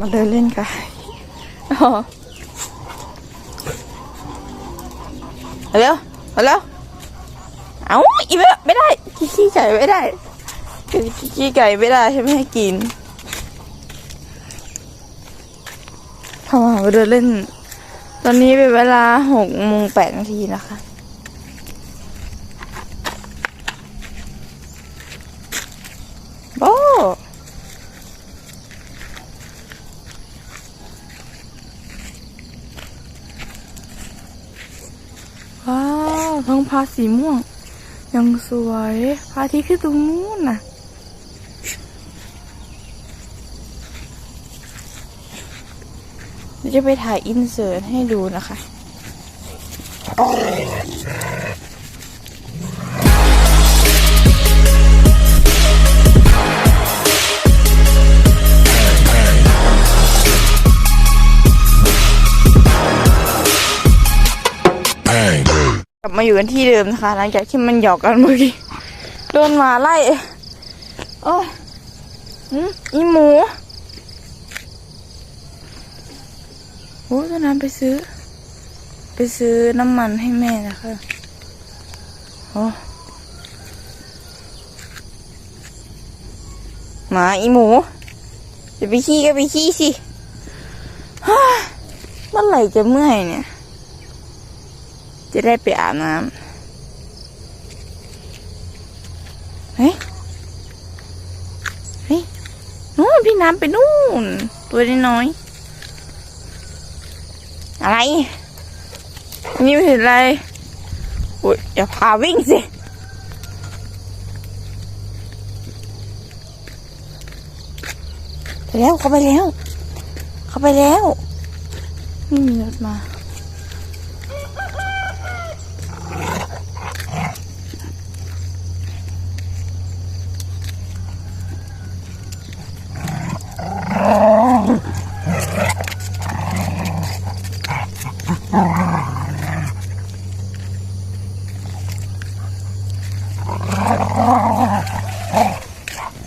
มาเดินเล่นกันอ๋อเอาเร็วเอาเร็วเอาอีกแล้วไม่ได้ขี้ไก่ไม่ได้ขี้ไก่ไม่ได้ให้ไม่ให้กินเข้ามาเดินเล่น ตอนนี้เป็นเวลาหกโมงแปดนาทีนะคะ โอ้ว้าว ท้องฟ้าสีม่วง ยังสวยพระอาทิตย์ขึ้นตรงนู้นน่ะเดี๋ยวจะไปถ่ายอินเสิร์ตให้ดูนะคะ มาอยู่กันที่เดิมนะคะ หลังจากที่มันหยอกกันเมื่อกี้โดนหมาไล่โอ้ยอืมอีหมูโอ้ตอนนั้นไปซื้อ ไปซื้อน้ำมันให้แม่นะคะโอ้หมาอีหมู จะไปขี้ก็ไปขี้สิเมื่อไหร่จะเมื่อยเนี่ย จะได้ไปอาบน้ำเฮ้ยเฮ้ยนู่นพี่น้ำไปนู่น ตัวน้อย อะไร นี่เห็นอะไรอุ้ยอย่าพาวิ่งสิไปแล้ว เขาไปแล้ว เขาไปแล้ว นี่มีรถมา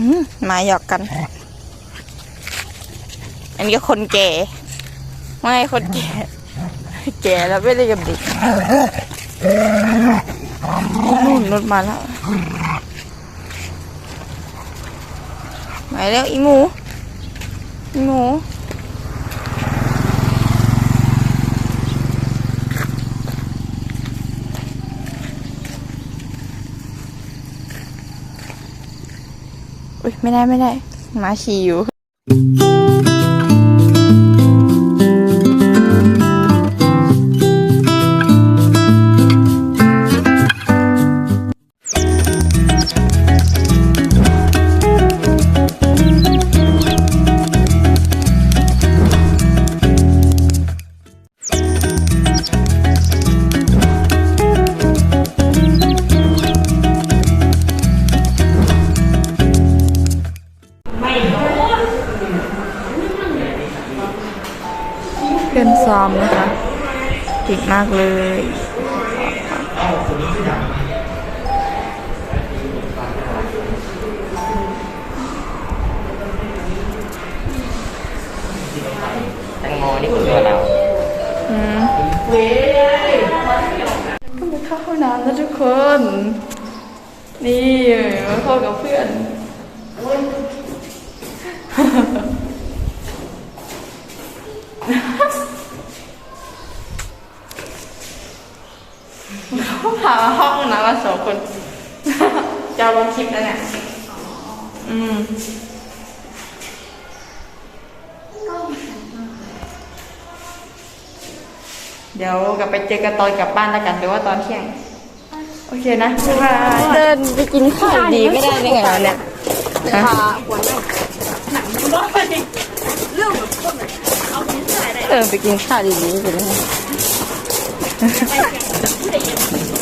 อื มาหยอกกัน อันนี้คนแก่ ไม่คนแก่ แก่แล้วไม่ได้กับเด็กนู่นรถมาแล้ว มาแล้วอีหมูอีหมู ไม่ได้ไม่ได้หมาฉี่อยู่ อนซ้อมนะคะเก่งมากเลยแตงโมนี่คือตัวเราอืมก็ไปเข้าห้องน้ำแล้วทุกคน นี่มาเข้ากับเพื่อน เขาพามาห้องน้ำมาสองคนจะเอาลงคลิปนั่นแหละอืมเดี๋ยวกลับไปเจอกันตอนกลับบ้านแล้วกันหรือว่าตอนเที่ยง โอเคนะบ๊ายบายเดินไปกินข้าวดีไม่ได้ยังไงวะเนี่ยฮะเออไปกินข้าวดีๆไปเลยเออถ่ายเหรอถ่ถ่ายทำคลิปถ่าย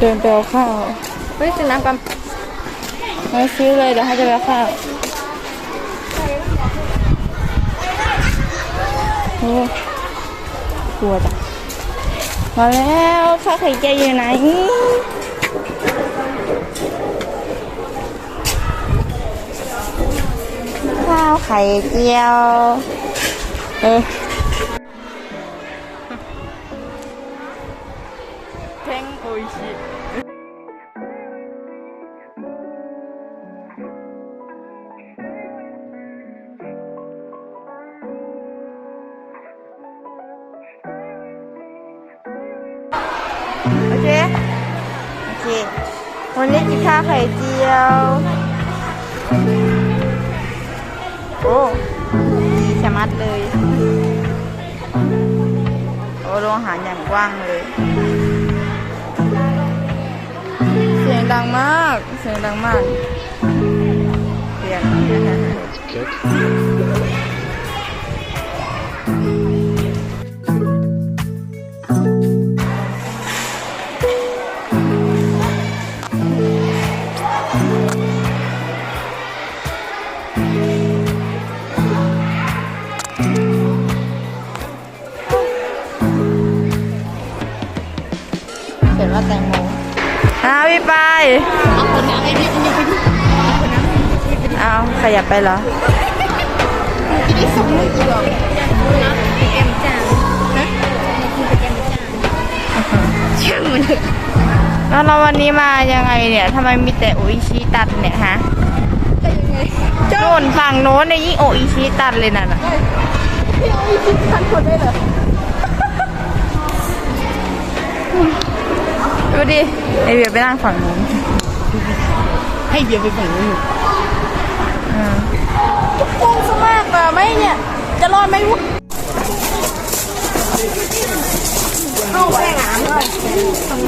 เดินไปเอาข้าวเฮ้ยซื้อน้ำกันไม่ซื้อเลยเดี๋ยวให้จะไปเอาข้าวโอ้กลัวจ้ะมาแล้วข้าวไข่เจียวอยู่ไหนข้าวไข่เจียว เออ ยว โอ้ดีชะมัดเลย โอ้โรงอาหารอย่างกว้างเลย เสียงดังมาก เสียงดังมากเสียง ไปเอาขยับไปเหรอช่างมันเถอะแล้วเราวันนี้มายังไงเนี่ยทำไมมีแต่โออิชิตัดเนี่ยฮะโน่นฝั่งโน้นเนี่ยยิ่งโออิชิตัดเลยน่ะน่ะพี่เอาอีกพันคนได้เหรอ ดูดิไอเบียร์ไปนั่งฝั่งนู้นให้เบียร์ไปฝั่งนู้นอืมพุ่งซะมากอะไม่เนี่ย จะรอดไหมวะเอาแป้งหามเลยตอน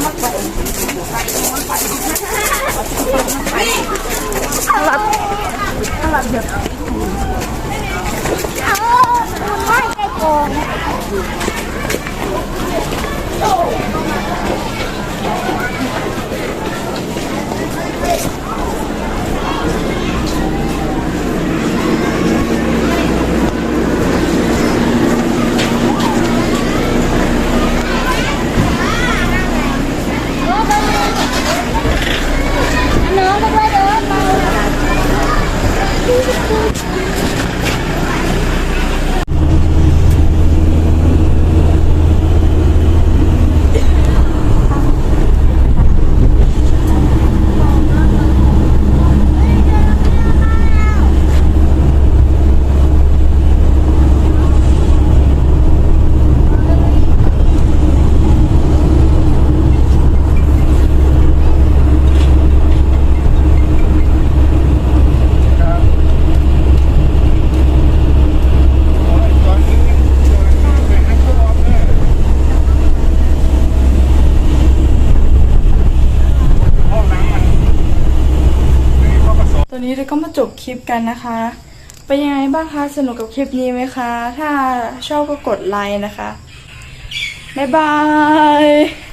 นี้เราก็มาจบคลิปกันนะคะ เป็นยังไงบ้างคะสนุกกับคลิปนี้ไหมคะ ถ้าชอบก็กดไลค์นะคะ บ๊ายบาย